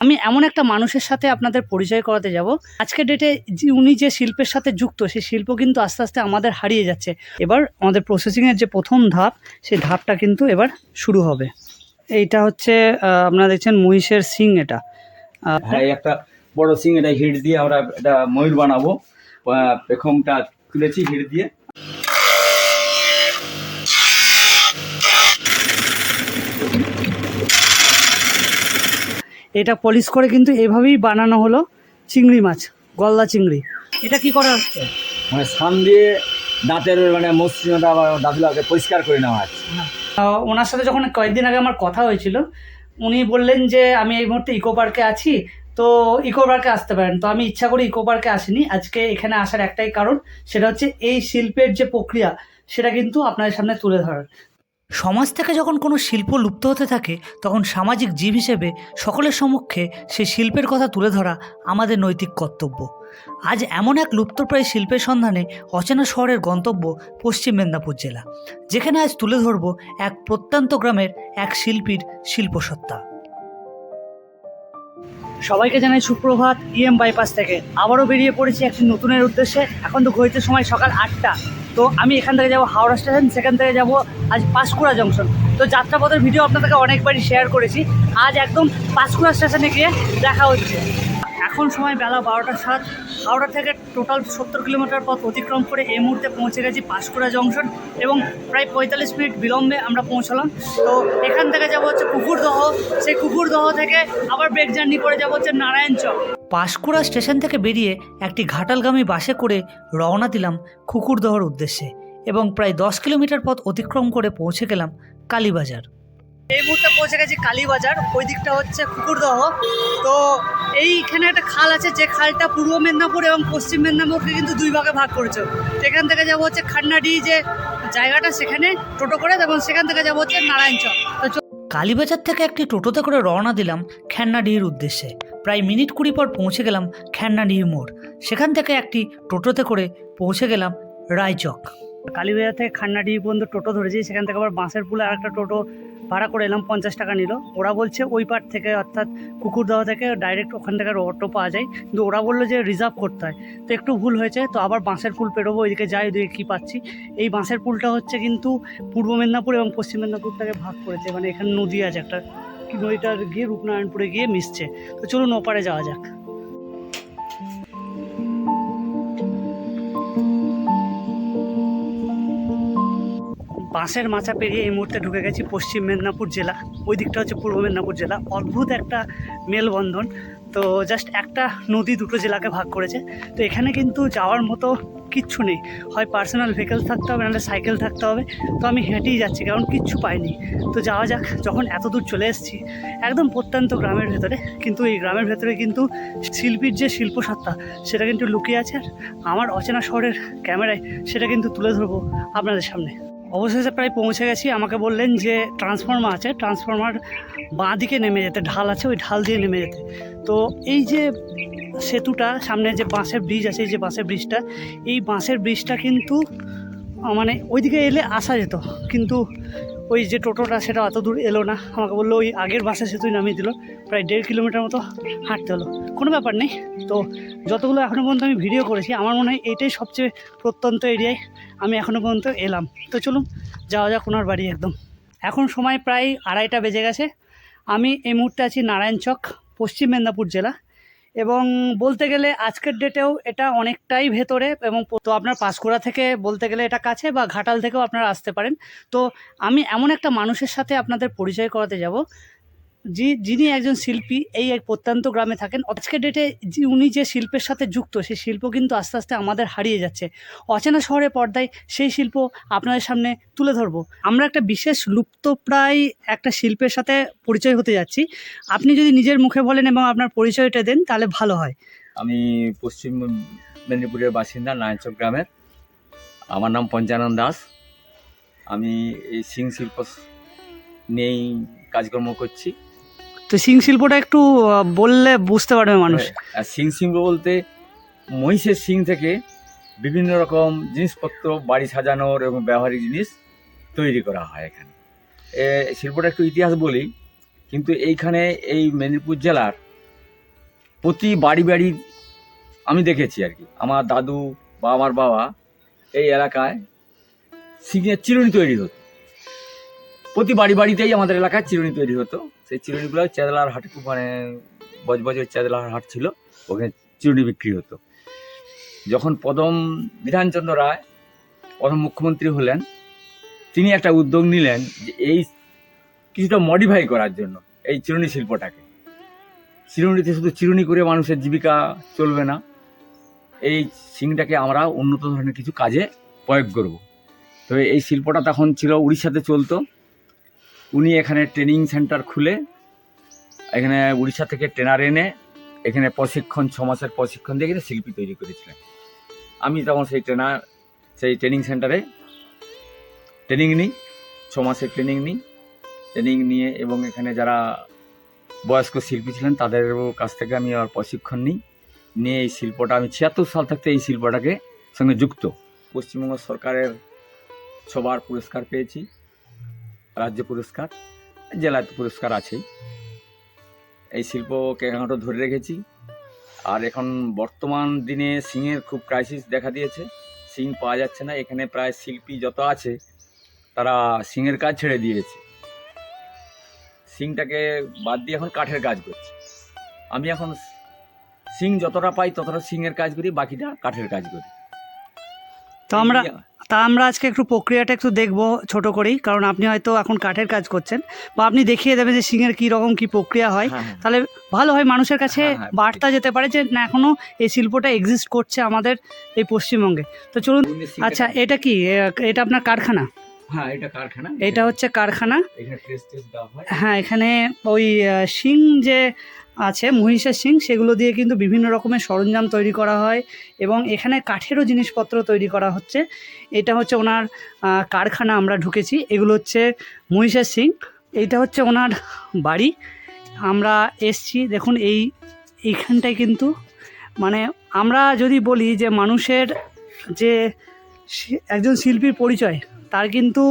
আমি এমন একটা মানুষের সাথে আপনাদের পরিচয় করাতে যাব। আজকের ডেটে উনি যে শিল্পের সাথে যুক্ত, সেই শিল্প কিন্তু আস্তে আস্তে আমাদের হারিয়ে যাচ্ছে। এবার আমাদের প্রসেসিংয়ের যে প্রথম ধাপ, সেই ধাপটা কিন্তু এবার শুরু হবে। এইটা হচ্ছে আপনারা দেখছেন মহিষের সিং এটা। হ্যাঁ একটা বড় সিং এটা হিট দিয়ে আমরা এটা ময়ূর বানাবো। পেখমটা তুলেছি হিট দিয়ে। এটা পলিশ করে কিন্তু এভাবেই বানানো হলো চিংড়ি মাছ গলদা চিংড়ি। এটা কি করা হচ্ছে? মানে সান দিয়ে দাঁতের মানে মসৃণতা বা দাঁতগুলোকে পরিষ্কার করে নেওয়া হচ্ছে। আহ, ওনার সাথে যখন কয়েকদিন আগে আমার কথা হয়েছিল উনি বললেন যে আমি এই মুহূর্তে ইকো পার্কে আছি তো ইকো পার্কে আসতে পারেন। তো আমি ইচ্ছা করে ইকো পার্কে আসিনি। আজকে এখানে আসার একটাই কারণ সেটা হচ্ছে এই শিল্পের যে প্রক্রিয়া সেটা কিন্তু আপনাদের সামনে তুলে ধরার। সমাজ থেকে যখন কোনো শিল্প লুপ্ত হতে থাকে, তখন সামাজিক জীব হিসেবে সকলের সমক্ষে সেই শিল্পের কথা তুলে ধরা আমাদের নৈতিক কর্তব্য। আজ এমন এক লুপ্তপ্রায় শিল্পের সন্ধানে অচেনা শহরের গন্তব্য পশ্চিম মেদিনীপুর জেলা। যেখানে আজ তুলে ধরব এক প্রত্যন্ত গ্রামের এক শিল্পীর শিল্পসত্তা। সবাইকে জানাই সুপ্রভাত ইএম বাইপাস থেকে। আবারও বেরিয়ে পড়েছি একটি নতুনের উদ্দেশ্যে। এখন তো ঘড়িতে সময় সকাল আটটা। তো আমি এখান থেকে যাব হাওড়া স্টেশন, সেখান থেকে যাব আজ পাঁশকুড়া জংশন। তো যাত্রাপথের ভিডিও আপনাদেরকে অনেকবারই শেয়ার করেছি। আজ একদম পাঁশকুড়া স্টেশনে গিয়ে দেখা হচ্ছে। এখন সময় বেলা বারোটা সাত। হাওড়া থেকে টোটাল সত্তর কিলোমিটার পথ অতিক্রম করে এই মুহূর্তে পৌঁছে গেছি পাঁশকুড়া জংশন এবং প্রায় পঁয়তাল্লিশ মিনিট বিলম্বে আমরা পৌঁছলাম। তো এখান থেকে যাব হচ্ছে কুকুরদহ। সেই কুকুরদহ থেকে আবার ব্রেক জার্নি করে যাব হচ্ছে নারায়ণ চক। পাঁশকুড়া স্টেশন থেকে বেরিয়ে একটি ঘাটালগামী বাসে করে রওনা দিলাম কুকুরদহর উদ্দেশ্যে এবং প্রায় দশ কিলোমিটার পথ অতিক্রম করে পৌঁছে গেলাম কালীবাজার। এই মুহূর্তে পৌঁছে গেছি কালীবাজার, ওই দিকটা হচ্ছে কুকুরদহ। তো এইখানে একটা খাল আছে, যে খালটা পূর্ব মেদিনীপুর এবং পশ্চিম মেদিনীপুরকে কিন্তু দুই ভাগে ভাগ করেছে। সেখান থেকে যাব হচ্ছে খান্নাডি যে জায়গাটা, সেখানে টোটো করে এবং সেখান থেকে যাব হচ্ছে নারায়ণচক কালীবাজার থেকে একটি টোটোতে করে রওনা দিলাম খেন্নাডিহির উদ্দেশ্যে। প্রায় মিনিট কুড়ি পর পৌঁছে গেলাম খেন্নাডিহি মোড়। সেখান থেকে একটি টোটোতে করে পৌঁছে গেলাম রায়চক। কালীবাজার থেকে খান্নাডিহি পর্যন্ত টোটো ধরেছি, সেখান থেকে আবার বাঁশের পুলে আর একটা টোটো ভাড়া করে এলাম, পঞ্চাশ টাকা নিল। ওরা বলছে ওই পার থেকে, অর্থাৎ কুকুরদহ থেকে ডাইরেক্ট ওখান থেকে অটো পাওয়া যায়। কিন্তু ওরা বলল যে রিজার্ভ করতে হয়। তো একটু ভুল হয়েছে, তো আবার বাঁশের পুল পেরোবো, ওইদিকে যাই, ওইদিকে কী পাচ্ছি। এই বাঁশের পুলটা হচ্ছে কিন্তু পূর্ব মেদিনীপুর এবং পশ্চিম মেদিনীপুরটাকে ভাগ করেছে। মানে এখানে নদী আছে একটা কি নদীটা গিয়ে রূপনারায়ণপুরে গিয়ে মিশছে। তো চলুন ওপারে যাওয়া যাক। বাঁশের মাচা পেরিয়ে এই মুহূর্তে ঢুকে গেছি পশ্চিম মেদিনীপুর জেলা। ওই দিকটা হচ্ছে পূর্ব মেদিনীপুর জেলা। অদ্ভুত একটা মেলবন্ধন। তো জাস্ট একটা নদী দুটো জেলাকে ভাগ করেছে। তো এখানে কিন্তু যাওয়ার মতো কিচ্ছু নেই। হয় পার্সোনাল ভেহিকেল থাকতে হবে, নাহলে সাইকেল থাকতে হবে। তো আমি হেঁটেই যাচ্ছি, কারণ কিচ্ছু পাইনি। তো যাওয়া যাক, যখন এত দূর চলে এসেছি, একদম প্রত্যন্ত গ্রামের ভেতরে। কিন্তু এই গ্রামের ভেতরে কিন্তু শিল্পীর যে শিল্পসত্তা সেটা কিন্তু লুকিয়ে আছে। আর আমার অচেনা শহরের ক্যামেরায় সেটা কিন্তু তুলে ধরবো আপনাদের সামনে। অবশেষে প্রায় পৌঁছে গেছি। আমাকে বললেন যে ট্রান্সফর্মার আছে। ট্রান্সফর্মার বাঁ দিকে নেমে যেতে, ঢাল আছে, ওই ঢাল দিয়ে নেমে যেতে। তো এই যে সেতুটা, সামনে যে বাঁশের ব্রিজ আছে, এই যে বাঁশের ব্রিজটা এই বাঁশের ব্রিজটা কিন্তু মানে ওইদিকে এলে আসা যেত। কিন্তু ওই যে টোটোটা, সেটা অত দূর এলো না। আমাকে বলল, ওই আগের বাসের সেতুই নামিয়ে দিল। প্রায় দেড় কিলোমিটার মতো হাঁটতে হলো। কোনো ব্যাপার নেই। তো যতগুলো এখনও পর্যন্ত আমি ভিডিও করেছি, আমার মনে হয় এটাই সবচেয়ে প্রত্যন্ত এরিয়ায় আমি এখনও পর্যন্ত এলাম। তো চলুন, যাওয়া যাক ওনার বাড়ি একদম। এখন সময় প্রায় আড়াইটা বেজে গেছে। আমি এই মুহূর্তে আছি নারায়ণচক পশ্চিম মেদিনীপুর জেলা। এবং বলতে গেলে আজকের ডেটেও এটা অনেকটাই ভেতরে এবং তো আপনার পাঁশকুড়া থেকে বলতে গেলে এটা কাছে বা ঘাটাল থেকেও আপনারা আসতে পারেন। তো আমি এমন একটা মানুষের সাথে আপনাদের পরিচয় করাতে যাব যি যিনি একজন শিল্পী, এই এক প্রত্যন্ত গ্রামে থাকেন। আজকের ডেটে উনি যে শিল্পের সাথে যুক্ত, সেই শিল্প কিন্তু আস্তে আস্তে আমাদের হারিয়ে যাচ্ছে। অচেনা শহরের পর্দায় সেই শিল্প আপনাদের সামনে তুলে ধরব। আমরা একটা বিশেষ লুপ্তপ্রায় একটা শিল্পের সাথে পরিচয় হতে যাচ্ছি। আপনি যদি নিজের মুখে বলেন এবং আপনার পরিচয়টা দেন, তাহলে ভালো হয়। আমি পশ্চিম মেদিনীপুরের বাসিন্দা, নারায়ণচক গ্রামের। আমার নাম পঞ্চানন দাস। আমি এই সিং শিল্প নিয়েই কাজকর্ম করছি। তো সিং শিল্পটা একটু বললে বুঝতে পারবে মানুষ। আর শিং শিল্প বলতে মহিষের শিং থেকে বিভিন্ন রকম জিনিসপত্র বাড়ি সাজানোর এবং ব্যবহারিক জিনিস তৈরি করা হয় এখানে। এ শিল্পটা একটু ইতিহাস বলি কিন্তু এইখানে এই মেদিনীপুর জেলার প্রতি বাড়ি বাড়ি আমি দেখেছি আর কি। আমার দাদু বা আমার বাবা এই এলাকায় সিংহের চিরুনি তৈরি হতো। প্রতি বাড়ি বাড়িতেই আমাদের এলাকায় চিরুনি তৈরি হতো। সেই চিরুনিগুলো চেদলার হাট মানে বজবজের চেদলার হাট ছিল, ওখানে চিরুনি বিক্রি হতো। যখন প্রথম বিধানচন্দ্র রায় প্রথম মুখ্যমন্ত্রী হলেন, তিনি একটা উদ্যোগ নিলেন যে এই কিছুটা মডিফাই করার জন্য এই চিরুনি শিল্পটাকে। চিরুনিতে শুধু চিরুনি করে মানুষের জীবিকা চলবে না, এই সিংটাকে আমরা উন্নত ধরনের কিছু কাজে প্রয়োগ করব। তো এই শিল্পটা তখন ছিল উড়িষ্যাতে চলতো উনি এখানে ট্রেনিং সেন্টার খুলে, এখানে উড়িষ্যা থেকে ট্রেনার এনে এখানে প্রশিক্ষণ, ছ মাসের প্রশিক্ষণ দিয়ে এখানে শিল্পী তৈরি করেছিলেন। আমি তখন সেই ট্রেনার, সেই ট্রেনিং সেন্টারে ট্রেনিং নিই, ছ মাসের ট্রেনিং নিই, ট্রেনিং নিয়ে এবং এখানে যারা বয়স্ক শিল্পী ছিলেন তাদের কাছ থেকে আমি আর প্রশিক্ষণ নিই, নিয়ে এই শিল্পটা আমি ছিয়াত্তর সাল থাকতে এই শিল্পটাকে সঙ্গে যুক্ত। পশ্চিমবঙ্গ সরকারের ছবার পুরস্কার পেয়েছি। রাজ্য পুরস্কার জেলা পুরস্কার আছেই। এই শিল্পকে এখনও ধরে রেখেছি। আর এখন বর্তমান দিনে সিংয়ের খুব ক্রাইসিস দেখা দিয়েছে। সিং পাওয়া যাচ্ছে না। এখানে প্রায় শিল্পী যত আছে, তারা সিংয়ের কাজ ছেড়ে দিয়েছে। সিংটাকে বাদ দিয়ে এখন কাঠের কাজ করছে। আমি এখন সিং যতটা পাই ততটা সিংয়ের কাজ করি, বাকিটা কাঠের কাজ করি। তো আমরা তা আমরা আজকে একটু প্রক্রিয়াটা একটু দেখব ছোট করেই কারণ আপনি হয়তো এখন কাঠের কাজ করছেন বা আপনি দেখিয়ে দেবেন যে সিংয়ের কী রকম কী প্রক্রিয়া হয়। হ্যাঁ, হ্যাঁ। তাহলে ভালো হয় মানুষের কাছে হ্যাঁ, বার্তা যেতে পারে যে না এখনও এই শিল্পটা এক্সিস্ট করছে আমাদের এই পশ্চিমবঙ্গে। তো চলুন আচ্ছা এটা কি? এটা আপনার কারখানা? হ্যাঁ এটা হচ্ছে কারখানা। হয়। এখানে ওই শিং যে আছে, মহিষের শিং, সেগুলো দিয়ে কিন্তু বিভিন্ন রকমের সরঞ্জাম তৈরি করা হয় এবং এখানে কাঠেরও জিনিসপত্র তৈরি করা হচ্ছে। এটা হচ্ছে ওনার কারখানা আমরা ঢুকেছি। এগুলো হচ্ছে মহিষের শিং। এইটা হচ্ছে ওনার বাড়ি। আমরা এসছি, দেখুন এই, এইখানটায় কিন্তু মানে আমরা যদি বলি যে মানুষের যে একজন শিল্পীর পরিচয়, তার কিন্তু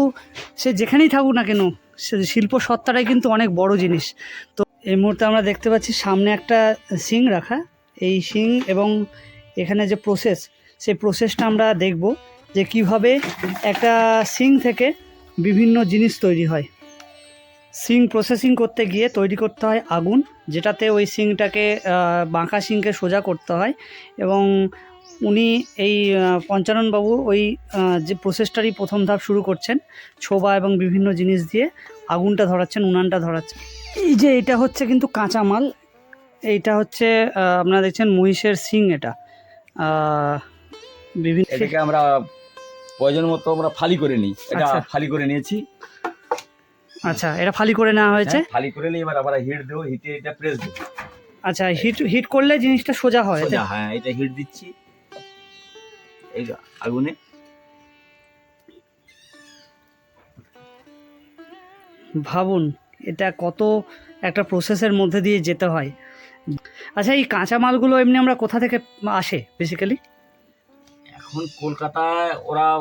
সে যেখানেই থাকুক না কেন, সে শিল্প সত্তাটাই কিন্তু অনেক বড় জিনিস। তো এই মুহূর্তে আমরা দেখতে পাচ্ছি সামনে একটা সিং রাখা। এই সিং এবং এখানে যে প্রসেস সেই প্রসেসটা আমরা দেখব যে কীভাবে একটা সিং থেকে বিভিন্ন জিনিস তৈরি হয়। সিং প্রসেসিং করতে গিয়ে তৈরি করতে হয় আগুন, যেটাতে ওই সিংটাকে বাঁকা সিংকে সোজা করতে হয় এবং উনি এই পঞ্চাননবাবু ওই যে প্রসেসটারই প্রথম ধাপ শুরু করছেন, ছোবা এবং বিভিন্ন জিনিস দিয়ে আগুনটা ধরাচ্ছেন, উনানটা ধরাচ্ছেন। এই যে এটা হচ্ছে কিন্তু কাঁচামাল এইটা হচ্ছে আপনারা দেখছেন মহিষের সিং এটা। বিভিন্ন এটাকে আমরা প্রয়োজন মতো আমরা ফালি করে নিই। এটা আচ্ছা। ফালি করে নিয়েছি। আচ্ছা এটা ফালি করে নেওয়া হয়েছে? হ্যাঁ, ফালি করে নিয়ে এবার আবার হিট দেবো হিটে এটা প্রেস দেবো। আচ্ছা হিট হিট করলে জিনিসটা সোজা হয় সোজা, হ্যাঁ এটা হিট দিচ্ছি। এই আগুনে। ভাবুন এটা কত একটা প্রসেসের মধ্যে দিয়ে যেতে হয়। আচ্ছা এই কাঁচামালগুলো এমনি আমরা কোথা থেকে আসে বেসিক্যালি এখন কলকাতায় ওরা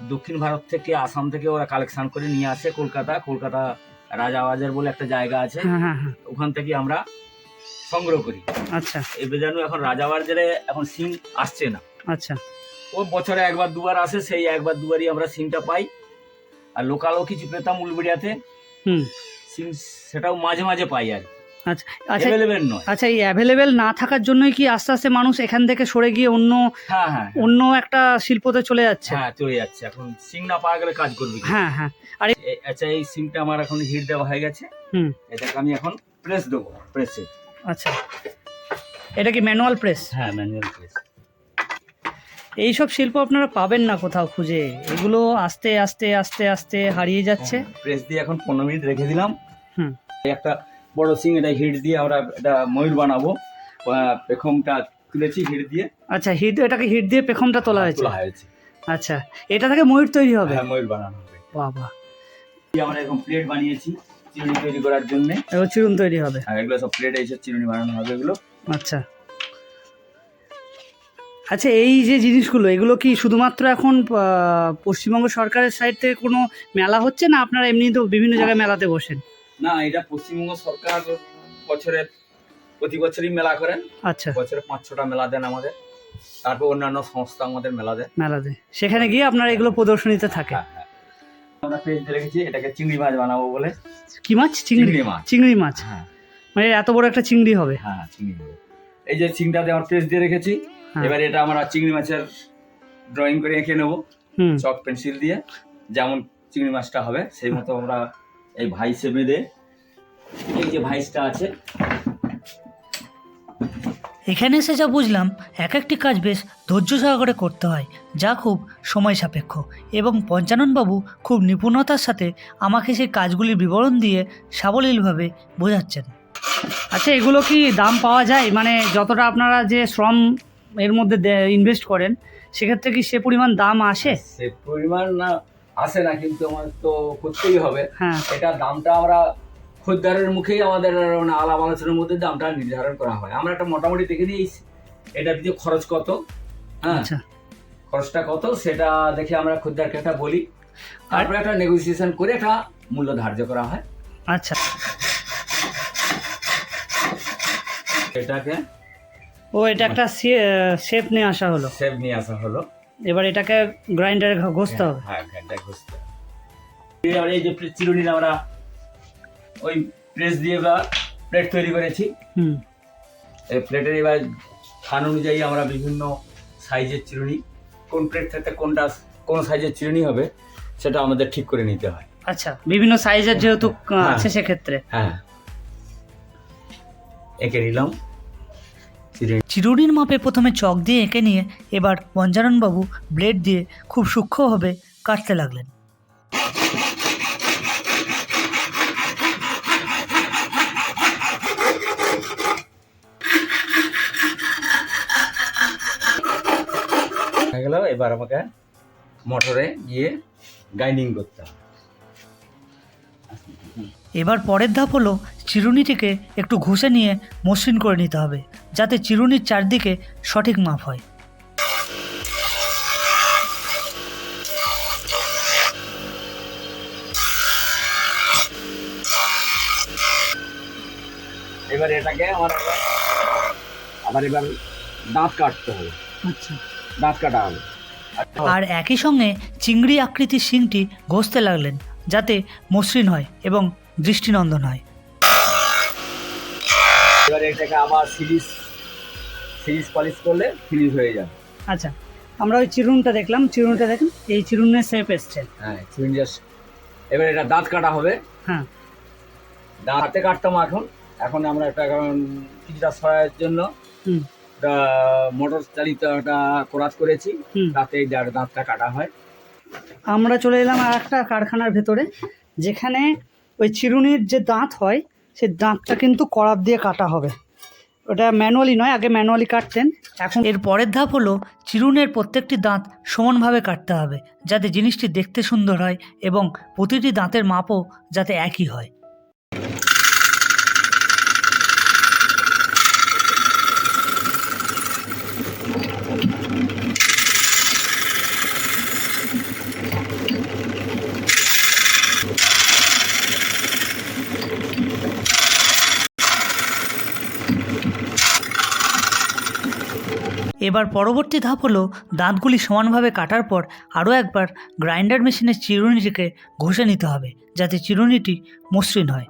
দক্ষিণ ভারত থেকে আসাম থেকে ওরা কালেকশন করে নিয়ে আসে কলকাতা। কলকাতা রাজাবাজার বলে একটা জায়গা আছে। হ্যাঁ হ্যাঁ হ্যাঁ। ওখান থেকে আমরা সংগ্রহ করি। আচ্ছা। এই বেজানু এখন রাজাবাজারে এখন সিং আসছে না। আচ্ছা। ও বছরে একবার দুবার আসে সেই একবার দুবারই আমরা সিংটা পাই। আর লোকালও কিছু পেতাম উলবেড়িয়াতে হুম। সেটাও মাঝে মাঝে পাই আর আচ্ছা আচ্ছা অ্যাভেলেবেল নয়। আচ্ছা এই অ্যাভেলেবেল না থাকার জন্যই কি আস্তে আস্তে মানুষ এখান থেকে সরে গিয়ে অন্য হ্যাঁ হ্যাঁ অন্য একটা শিল্পতে চলে যাচ্ছে? হ্যাঁ চলে যাচ্ছে। এখন সিং না পাওয়া গেলে কাজ করবে হ্যাঁ হ্যাঁ। এ- আচ্ছা এই সিংটা আমার এখন হিট দেওয়া হয়ে গেছে। হুম। এটাকে আমি এখন প্রেস দেবো প্রেসে আচ্ছা। এটা কি ম্যানুয়াল প্রেস হ্যাঁ ম্যানুয়াল প্রেস এইসব শিল্প আপনারা পাবেন না কোথাও খুঁজে। এগুলো আস্তে আস্তে আস্তে আস্তে হারিয়ে যাচ্ছে। প্রেস দিয়ে এখন পনেরো মিনিট রেখে দিলাম। হুম। একটা বড় সিং এটা হিট দিয়ে আমরা এটা ময়ূর বানাবো। পেখমটা তুলেছি হিট দিয়ে। আচ্ছা হিট এটাকে হিট দিয়ে পেখমটা তোলা হয়েছে? তোলা হয়েছে। আচ্ছা এটা থেকে ময়ূর তৈরি হবে? হ্যাঁ ময়ূর বানানো হবে। বাবা। আমরা এরকম প্লেট বানিয়েছি চিরুনি তৈরি করার জন্য। চিরুন তৈরি হবে। আর এগুলো সব প্লেট এইসব চিরুনি বানানো হবে এগুলো। আচ্ছা। আচ্ছা এই যে জিনিসগুলো এগুলো কি শুধুমাত্র এখন পশ্চিমবঙ্গ সরকারের সাইড থেকে কোনো মেলা হচ্ছে না আপনারা এমনি তো বিভিন্ন জায়গায় মেলাতে বসেন? না এটা পশ্চিমবঙ্গ সরকার বছরে প্রতি বছরই মেলা করেন। আচ্ছা। বছরে পাঁচ ছটা মেলা দেন আমাদের। তারপর অন্যান্য সংস্থা আমাদের মেলা দেয়। মেলাতে সেখানে গিয়ে আপনারা এগুলো প্রদর্শনীতে থাকে। হ্যাঁ, হ্যাঁ। আমরা পেজ রেখেছি এটাকে চিংড়ি মাছ বানাবো বলে। কি মাছ? চিংড়ি চিংড়ি মাছ। চিংড়ি মাছ। হ্যাঁ। মানে এত বড় একটা চিংড়ি হবে। হ্যাঁ চিংড়ি। এই যে চিংড়িটাতে আমার পেজ দিয়ে রেখেছি হ্যাঁ। এবার এটা আমরা চিংড়ি মাছের ড্রয়িং করে এঁকে নেব। হুম। চক পেন্সিল দিয়ে। যেমন চিংড়ি মাছটা হবে সেই মতো আমরা এই ভাইসে বেঁধে এই যে ভাইসটা আছে। এখানে এসে যা বুঝলাম এক একটি কাজ বেশ ধৈর্য সহকারে করতে হয় যা খুব সময় সাপেক্ষ। এবং পঞ্চাননবাবু খুব নিপুণতার সাথে আমাকে সেই কাজগুলির বিবরণ দিয়ে সাবলীলভাবে বোঝাচ্ছেন। আচ্ছা এগুলো কি দাম পাওয়া যায়? মানে যতটা আপনারা যে শ্রম এর মধ্যে ইনভেস্ট করেন সেক্ষেত্রে কি সে পরিমাণ দাম আসে? সে পরিমাণ না আসে না কিন্তু আমার তো করতেই হবে। হ্যাঁ। এটা দামটা আমরা খদ্দারের মুখেই আমাদের মানে আলাপ আলোচনার মধ্যে দামটা নির্ধারণ করা হয়। আমরা একটা মোটামুটি দেখে নিয়েছি। এটার পিছনে খরচ কত? হ্যাঁ। আচ্ছা। খরচটা কত? সেটা দেখে আমরা খদ্দারকে একটা বলি। তারপরে একটা নেগোসিয়েশন করে একটা মূল্য ধার্য করা হয়। আচ্ছা। এটাকে ও এটা একটা শেপ নিয়ে আসা হলো। সেভ নিয়ে আসা হলো। এবার এটাকে গ্রাইন্ডারে ঘষতে হবে। হ্যাঁ ঘন্টায় ঘষতে হবে। এই যে চিরুনি আমরা ওই প্রেস দিয়ে বা প্লেট তৈরি করেছি। হুম। এই প্লেটের এবার থান অনুযায়ী আমরা বিভিন্ন সাইজের চিরুনি কোন প্লেট থেকে কোনটা কোন সাইজের চিরুনি হবে সেটা আমাদের ঠিক করে নিতে হয়। আচ্ছা বিভিন্ন সাইজের যেহেতু হ্যাঁ। আছে সেক্ষেত্রে। হ্যাঁ। এঁকে নিলাম। চিরুনির মাপে প্রথমে চক দিয়ে এঁকে নিয়ে এবার পঞ্চাননবাবু ব্লেড দিয়ে খুব সূক্ষ্মভাবে কাটতে লাগলেন। হয়ে গেল এবার আমাকে মোটরে গিয়ে গ্রাইন্ডিং করতে হবে। এবার পরের ধাপ হলো চিরুনিটিকে একটু ঘষে নিয়ে মসৃণ করে নিতে হবে। যাতে চিরুনির চারদিকে সঠিক মাপ হয়। এবার এটাকে আমার আবার- এবার দাঁত কাটতে হবে। আচ্ছা। দাঁত কাটা হবে। আর একই সঙ্গে চিংড়ি আকৃতির শিংটি ঘষতে লাগলেন যাতে মসৃণ হয় এবং দৃষ্টিনন্দন হয়। এবার এটাকে আবার সিরিজ সিরিজ পলিশ করলে ফিনিশ হয়ে যাবে। আচ্ছা আমরা ওই চিরুনটা দেখলাম চিরুনটা দেখুন এই চিরুনের শেপ এসছে। হ্যাঁ চিরুনি জাস্ট এবার এটা দাঁত কাটা হবে। হ্যাঁ। দাঁত কাটতাম এখন। এখন আমরা একটা এখন কিছুটা সহায়ের জন্য হুম। একটা মোটর চালিত একটা কোরাত করেছি। তাতে দাঁতটা কাটা হয়। আমরা চলে এলাম আর একটা কারখানার ভেতরে যেখানে ওই চিরুনির যে দাঁত হয় সেই দাঁতটা কিন্তু করাত দিয়ে কাটা হবে। ওটা ম্যানুয়ালি নয়, আগে ম্যানুয়ালি কাটতেন। এখন এর পরের ধাপ হলো চিরুনের প্রত্যেকটি দাঁত সমানভাবে কাটতে হবে, যাতে জিনিসটি দেখতে সুন্দর হয় এবং প্রতিটি দাঁতের মাপও যাতে একই হয়। এবার পরবর্তী ধাপ হলো দাঁতগুলি সমানভাবে কাটার পর আরও একবার গ্রাইন্ডার মেশিনের চিরুনিটিকে ঘষে নিতে হবে যাতে চিরুনিটি মসৃণ হয়।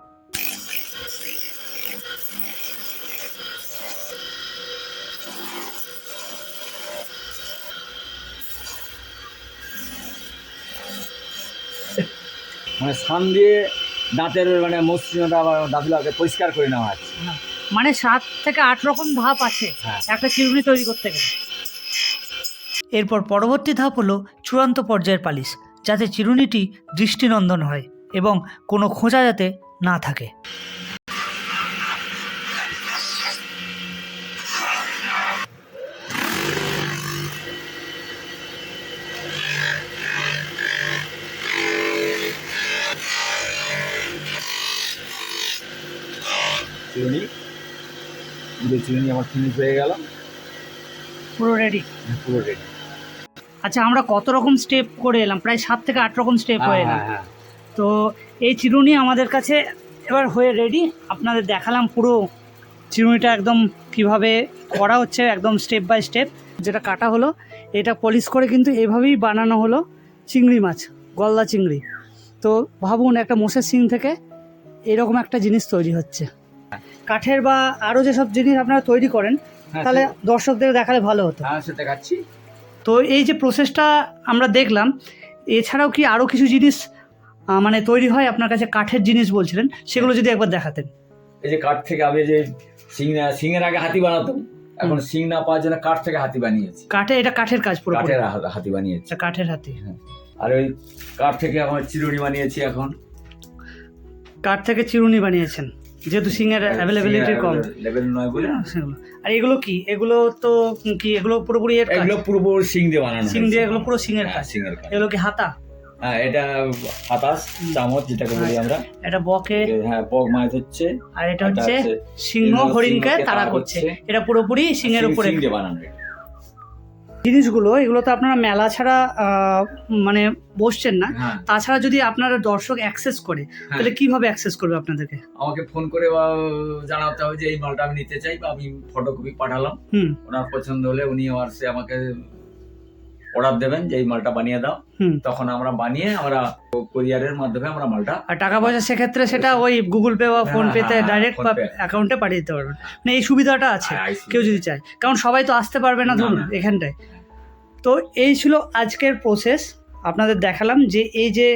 মানে সান দিয়ে দাঁতের মানে মসৃণতা বা দাঁতগুলোকে পরিষ্কার করে নেওয়া আছে মানে সাত থেকে আট রকম ধাপ আছে হ্যাঁ। একটা চিরুনি তৈরি করতে গেলে। এরপর পরবর্তী ধাপ হলো চূড়ান্ত পর্যায়ের পালিশ যাতে চিরুনিটি দৃষ্টিনন্দন হয় এবং কোনো খোঁজা যাতে না থাকে। দুটো চিরুনি আমার ফিনিশ হয়ে গেল পুরো রেডি। পুরো রেডি। আচ্ছা আমরা কত রকম স্টেপ করে এলাম? প্রায় সাত থেকে আট রকম স্টেপ হয়ে এলাম হ্যাঁ হ্যাঁ তো এই চিরুনি আমাদের কাছে এবার হয়ে রেডি আপনাদের দেখালাম পুরো চিরুনিটা একদম কীভাবে করা হচ্ছে একদম স্টেপ বাই স্টেপ যেটা কাটা হলো এটা পলিশ করে কিন্তু এভাবেই বানানো হলো চিংড়ি মাছ গলদা চিংড়ি। তো ভাবুন একটা মোষের সিং থেকে এরকম একটা জিনিস তৈরি হচ্ছে। কাঠের বা আরও যেসব জিনিস আপনারা তৈরি করেন তাহলে দর্শকদের দেখালে ভালো হতো। হ্যাঁ সে দেখাচ্ছি। তো এই যে প্রসেসটা আমরা দেখলাম এছাড়াও কি আরও কিছু জিনিস মানে তৈরি হয়? আপনার কাছে কাঠের জিনিস বলছিলেন সেগুলো যদি একবার দেখাতেন। এই যে কাঠ থেকে আমি যে সিং সিংয়ের আগে হাতি বানাতাম এখন সিং না পাওয়ার জন্য কাঠ থেকে হাতি বানিয়েছি। কাঠে এটা কাঠের কাজ পুরো কাঠের হাতি বানিয়েছি। কাঠের হাতি। আর ওই কাঠ থেকে আমার চিরুনি বানিয়েছি এখন। কাঠ থেকে চিরুনি বানিয়েছেন। যেহেতু সিংয়ের অ্যাভেলেবিলিটি কম। লেভেল নয় বলে আর এগুলো কি? এগুলো তো কি? এগুলো পুরোপুরি এর এগুলো পুরোপুরি সিং দিয়ে বানানো সিং দিয়ে এগুলো পুরো সিংয়ের হ্যাঁ, কাজ। সিংয়ের কাজ। এগুলো কি হাতা? হ্যাঁ এটা হাতাস চামচ যেটাকে বলি আমরা। এটা বকে। হ্যাঁ বক মাছ হচ্ছে। আর এটা হচ্ছে সিংহ হরিণকে তাড়া করছে। এটা পুরোপুরি সিংহের সিং- উপরে সিং দিয়ে বানানো। জিনিসগুলো এগুলো তো আপনারা মেলা ছাড়া মানে বসছেন না। হ্যাঁ। তাছাড়া যদি আপনারা দর্শক অ্যাক্সেস করে তাহলে কীভাবে অ্যাক্সেস করবে আপনাদেরকে? আমাকে ফোন করে বা জানাতে হবে যে এই মালটা আমি নিতে চাই বা আমি ফটোকপি পাঠালাম। হুম। ওনার পছন্দ হলে উনি আমাকে অর্ডার দেবেন যে এই মালটা বানিয়ে দাও। তখন আমরা বানিয়ে আমরা কোরিয়ারের মাধ্যমে আমরা মালটা আর টাকা পয়সা সেক্ষেত্রে সেটা ওই গুগল পে বা ফোন হ্যাঁ, পেতে হ্যাঁ, ডাইরেক্ট অ্যাকাউন্টে পাঠিয়ে দিতে পারবেন। মানে এই সুবিধাটা আছে কেউ যদি চায়। কারণ সবাই তো আসতে পারবে না ধরুন এখানটায়। তো এই ছিল আজকের প্রসেস আপনাদের দেখালাম যে এই যে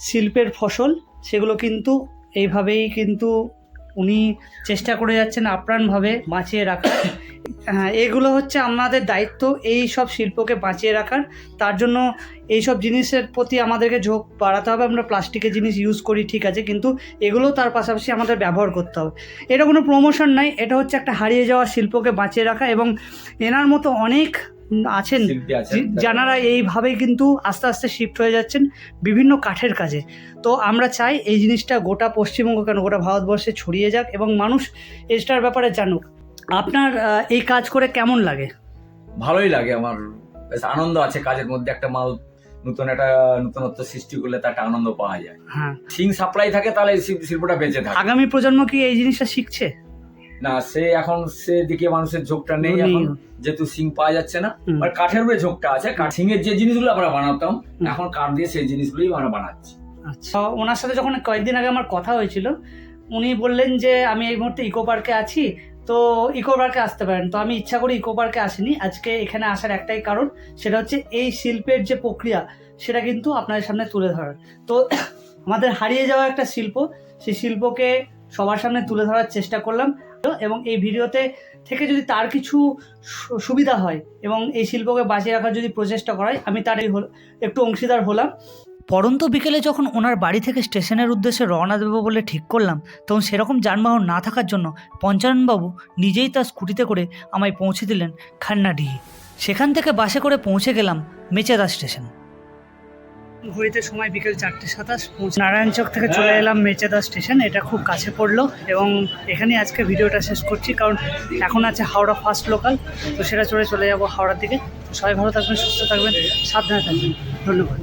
শিল্পের ফসল সেগুলো কিন্তু এইভাবেই কিন্তু উনি চেষ্টা করে যাচ্ছেন আপ্রাণভাবে বাঁচিয়ে রাখার। হ্যাঁ এগুলো হচ্ছে আমাদের দায়িত্ব এই সব শিল্পকে বাঁচিয়ে রাখার। তার জন্য এই সব জিনিসের প্রতি আমাদেরকে ঝোঁক বাড়াতে হবে। আমরা প্লাস্টিকের জিনিস ইউজ করি ঠিক আছে কিন্তু এগুলো তার পাশাপাশি আমাদের ব্যবহার করতে হবে। এটা কোনো প্রমোশন নাই এটা হচ্ছে একটা হারিয়ে যাওয়া শিল্পকে বাঁচিয়ে রাখা এবং এনার মতো অনেক আছেন যারা এইভাবেই কিন্তু আস্তে আস্তে শিফট হয়ে যাচ্ছেন বিভিন্ন কাঠের কাজে। তো আমরা চাই এই জিনিসটা গোটা পশ্চিমবঙ্গ কেন গোটা ভারতবর্ষে ছড়িয়ে যাক এবং মানুষ এটার ব্যাপারে জানুক। আপনার এই কাজ করে কেমন লাগে? ভালোই লাগে আমার। বেশ আনন্দ আছে কাজের মধ্যে একটা মাল নতুন একটা নতুনত্ব সৃষ্টি করলে তার একটা আনন্দ পাওয়া যায়। হ্যাঁ। সিং সাপ্লাই থাকে তাহলে শিল্পটা বেঁচে থাকে। আগামী প্রজন্ম কি এই জিনিসটা শিখছে? না সে এখন সে দিকে মানুষের ঝোঁকটা নেই। এখন যেহেতু সিং পাওয়া যাচ্ছে না। আর কাঠের উপরে ঝোঁকটা আছে কাঠ সিংয়ের যে জিনিসগুলো আমরা বানাতাম এখন কাঠ দিয়ে সেই জিনিসগুলোই আমরা বানাচ্ছি। আচ্ছা। ওনার সাথে যখন কয়েকদিন আগে আমার কথা হয়েছিল উনি বললেন যে আমি এই মুহূর্তে ইকো পার্কে আছি তো ইকো পার্কে আসতে পারেন। তো আমি ইচ্ছা করে ইকো পার্কে আসিনি। আজকে এখানে আসার একটাই কারণ, সেটা হচ্ছে এই শিল্পের যে প্রক্রিয়া, সেটা কিন্তু আপনাদের সামনে তুলে ধরার। তো আমাদের হারিয়ে যাওয়া একটা শিল্প, সেই শিল্পকে সবার সামনে তুলে ধরার চেষ্টা করলাম। এবং এই ভিডিওতে থেকে যদি তার কিছু সুবিধা হয় এবং এই শিল্পকে বাঁচিয়ে রাখার যদি প্রচেষ্টা করায় আমি তার একটু অংশীদার হলাম। পরন্ত বিকেলে যখন ওনার বাড়ি থেকে স্টেশনের উদ্দেশ্যে রওনা দেবো বলে ঠিক করলাম, তখন সেরকম যানবাহন না থাকার জন্য পঞ্চাননবাবু নিজেই তার স্কুটিতে করে আমায় পৌঁছে দিলেন খান্নাডিহি সেখান থেকে বাসে করে পৌঁছে গেলাম মেচেদা স্টেশন। ঘড়িতে সময় বিকেল চারটে সাতাশ নারায়ণ চক থেকে চলে এলাম মেচেদা স্টেশন, এটা খুব কাছে পড়ল এবং এখানেই আজকে ভিডিওটা শেষ করছি, কারণ এখন আছে হাওড়া ফার্স্ট লোকাল, তো সেটা চড়ে চলে যাব হাওড়ার দিকে। সবাই ভালো থাকবেন, সুস্থ থাকবেন, সাবধানে থাকবেন। ধন্যবাদ।